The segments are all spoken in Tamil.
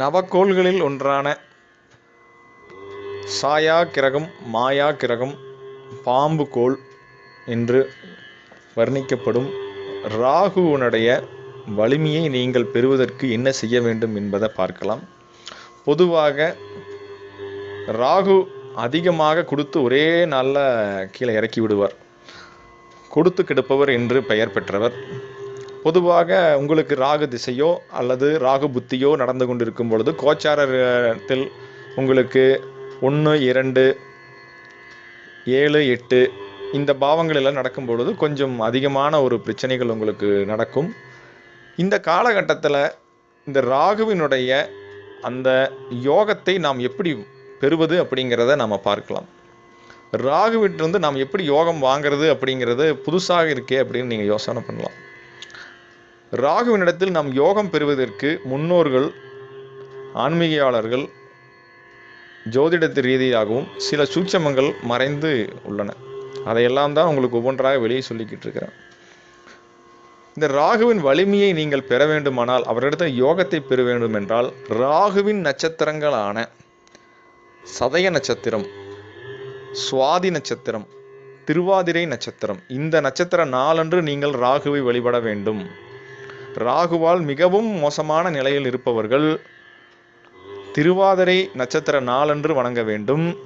நவக்கோள்களில் ஒன்றான சாயா கிரகம் மாயா கிரகம் பாம்பு கோள் என்று வர்ணிக்கப்படும் ராகுவனுடைய வலிமையை நீங்கள் பெறுவதற்கு என்ன செய்ய வேண்டும் என்பதை பார்க்கலாம். பொதுவாக ராகு அதிகமாக கொடுத்து ஒரே நாளில் கீழே இறக்கி விடுவார். கொடுத்து கெடுப்பவர் என்று பெயர் பெற்றவர். பொதுவாக உங்களுக்கு ராகு திசையோ அல்லது ராகு புத்தியோ நடந்து கொண்டிருக்கும் பொழுது கோச்சாரத்தில் உங்களுக்கு ஒன்று இரண்டு ஏழு எட்டு இந்த பாவங்களெல்லாம் நடக்கும் பொழுது கொஞ்சம் அதிகமான ஒரு பிரச்சனைகள் உங்களுக்கு நடக்கும். இந்த காலகட்டத்தில் இந்த ராகுவினுடைய அந்த யோகத்தை நாம் எப்படி பெறுவது அப்படிங்கிறத நாம் பார்க்கலாம். ராகுவிட்டிருந்து நாம் எப்படி யோகம் வாங்குறது அப்படிங்கிறது புதுசாக இருக்கே அப்படின்னு நீங்கள் யோசனை பண்ணலாம். ராகுவினிடத்தில் நாம் யோகம் பெறுவதற்கு முன்னோர்கள் ஆன்மீகியாளர்கள் ஜோதிடத்து ரீதியாகவும் சில சூட்சமங்கள் மறைந்து உள்ளன. அதையெல்லாம் தான் உங்களுக்கு ஒவ்வொன்றாக வெளியே சொல்லிக்கிட்டு இருக்கிறேன். இந்த ராகுவின் வலிமையை நீங்கள் பெற வேண்டுமானால் அவரிடத்தில் யோகத்தை பெற வேண்டும் என்றால் ராகுவின் நட்சத்திரங்களான சதய நட்சத்திரம் சுவாதி நட்சத்திரம் திருவாதிரை நட்சத்திரம் இந்த நட்சத்திர நாளன்று நீங்கள் ராகுவை வழிபட வேண்டும். ராகுவால் மிகவும் மோசமான நிலையில் இருப்பவர்கள் திருவாதிரை நட்சத்திர நாளன்று வணங்க வேண்டும்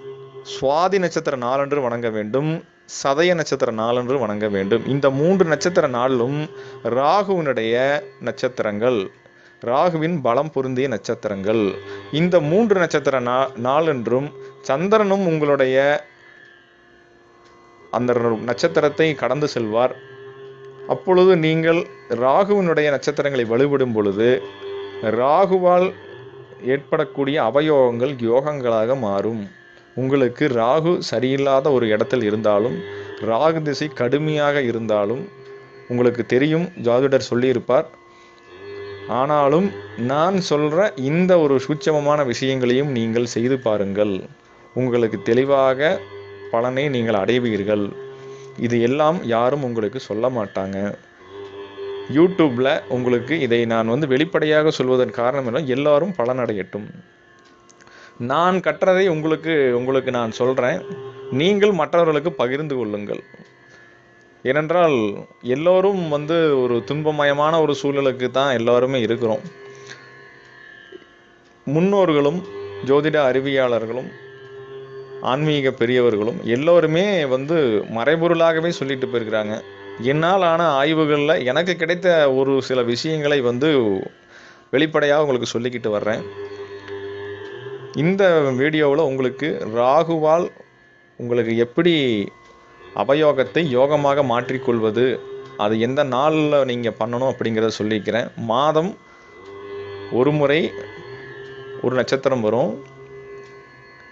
சுவாதி நட்சத்திர நாளன்று வணங்க வேண்டும் சதய நட்சத்திர நாளன்று வணங்க வேண்டும். இந்த மூன்று நட்சத்திர நாளிலும் ராகுவினுடைய நட்சத்திரங்கள் ராகுவின் பலம் பொருந்திய நட்சத்திரங்கள். இந்த மூன்று நட்சத்திர நா நாளென்றும் சந்திரனும் உங்களுடைய அந்த நட்சத்திரத்தை கடந்து செல்வார். அப்பொழுது நீங்கள் ராகுவினுடைய நட்சத்திரங்களை வலுவிடும் பொழுது ராகுவால் ஏற்படக்கூடிய அவயோகங்கள் யோகங்களாக மாறும். உங்களுக்கு ராகு சரியில்லாத ஒரு இடத்தில் இருந்தாலும் ராகு திசை கடுமையாக இருந்தாலும் உங்களுக்கு தெரியும் ஜாதிடர் சொல்லியிருப்பார். ஆனாலும் நான் சொல்கிற இந்த ஒரு சூட்சமமான விஷயங்களையும் நீங்கள் செய்து பாருங்கள். உங்களுக்கு தெளிவாக பலனை நீங்கள் அடைவீர்கள். இது எல்லாம் யாரும் உங்களுக்கு சொல்ல மாட்டாங்க. யூடியூப்பில் உங்களுக்கு இதை நான் வந்து வெளிப்படையாக சொல்வதன் காரணம் என்ன? எல்லாரும் பலனடையட்டும் நான் கற்றதை உங்களுக்கு உங்களுக்கு நான் சொல்கிறேன் நீங்கள் மற்றவர்களுக்கு பகிர்ந்து கொள்ளுங்கள். ஏனென்றால் எல்லோரும் வந்து ஒரு துன்பமயமான ஒரு சூழலுக்கு தான் எல்லாருமே இருக்கிறோம். முன்னோர்களும் ஜோதிட அறிவியாளர்களும் ஆன்மீக பெரியவர்களும் எல்லோருமே வந்து மறைபொருளாகவே சொல்லிட்டு போயிருக்கிறாங்க. என்னால் ஆன ஆய்வுகளில் எனக்கு கிடைத்த ஒரு சில விஷயங்களை வந்து வெளிப்படையாக உங்களுக்கு சொல்லிக்கிட்டு வர்றேன். இந்த வீடியோவில் உங்களுக்கு ராகுவால் உங்களுக்கு எப்படி அபயோகத்தை யோகமாக மாற்றிக்கொள்வது அது எந்த நாளில் நீங்கள் பண்ணணும் அப்படிங்கிறத சொல்லிக்கிறேன். மாதம் ஒரு முறை ஒரு நட்சத்திரம் வரும்.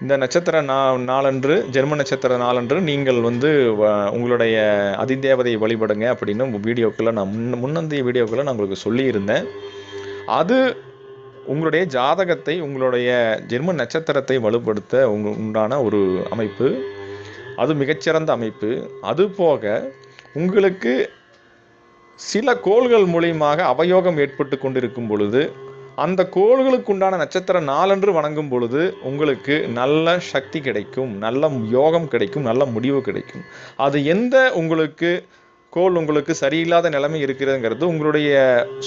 இந்த நட்சத்திர நா நாளன்று ஜென்ம நட்சத்திர நாளன்று நீங்கள் வந்து வ- உங்களுடைய அதிதேவதையை வழிபடுங்க அப்படின்னு வீடியோக்களை நான் முன் முன்னந்தைய வீடியோக்களை நான் உங்களுக்கு சொல்லியிருந்தேன். அது உங்களுடைய ஜாதகத்தை உங்களுடைய ஜென்ம நட்சத்திரத்தை வலுப்படுத்த உங்க உண்டான ஒரு அமைப்பு. அது மிகச்சிறந்த அமைப்பு. அது போக உங்களுக்கு சில கோள்கள் மூலியமாக அவயோகம் ஏற்பட்டு கொண்டிருக்கும் பொழுது அந்த கோள்களுக்கு உண்டான நட்சத்திர நாளன்று வணங்கும் பொழுது உங்களுக்கு நல்ல சக்தி கிடைக்கும் நல்ல யோகம் கிடைக்கும் நல்ல முடிவு கிடைக்கும். அது எந்த உங்களுக்கு கோள் உங்களுக்கு சரியில்லாத நிலைமை இருக்கிறதுங்கிறது உங்களுடைய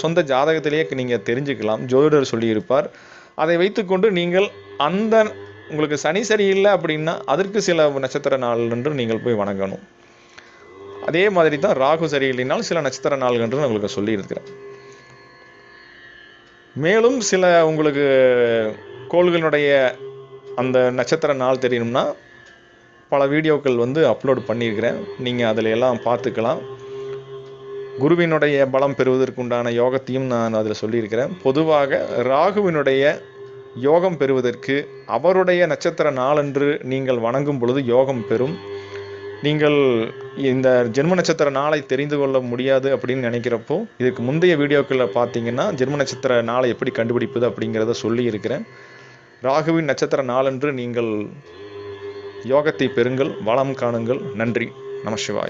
சொந்த ஜாதகத்திலேயே நீங்கள் தெரிஞ்சுக்கலாம். ஜோதிடர் சொல்லியிருப்பார். அதை வைத்துக்கொண்டு நீங்கள் அந்த உங்களுக்கு சனி சரியில்லை அப்படின்னா அதற்கு சில நட்சத்திர நாள் என்று நீங்கள் போய் வணங்கணும். அதே மாதிரி தான் ராகு சரியில்லைனால் சில நட்சத்திர நாள் என்று நான் உங்களுக்கு சொல்லியிருக்கிறேன். மேலும் சில உங்களுக்கு கோள்களுடைய அந்த நட்சத்திர நாள் தெரியணும்னா பல வீடியோக்கள் வந்து அப்லோட் பண்ணியிருக்கிறேன். நீங்கள் அதில் எல்லாம் பார்த்துக்கலாம். குருவினுடைய பலம் பெறுவதற்குண்டான யோகத்தையும் நான் அதில் சொல்லியிருக்கிறேன். பொதுவாக ராகுவினுடைய யோகம் பெறுவதற்கு அவருடைய நட்சத்திர நாளன்று நீங்கள் வணங்கும் பொழுது யோகம் பெறும். நீங்கள் இந்த ஜென்ம நட்சத்திர நாளை தெரிந்து கொள்ள முடியாது அப்படின்னு நினைக்கிறப்போ இதுக்கு முந்தைய வீடியோக்களில் பார்த்தீங்கன்னா ஜென்ம நட்சத்திர நாளை எப்படி கண்டுபிடிப்பது அப்படிங்கிறத சொல்லியிருக்கிறேன். ராகுவின் நட்சத்திர நாளன்று நீங்கள் யோகத்தை பெறுங்கள் வளம் காணுங்கள். நன்றி. நமசிவாய்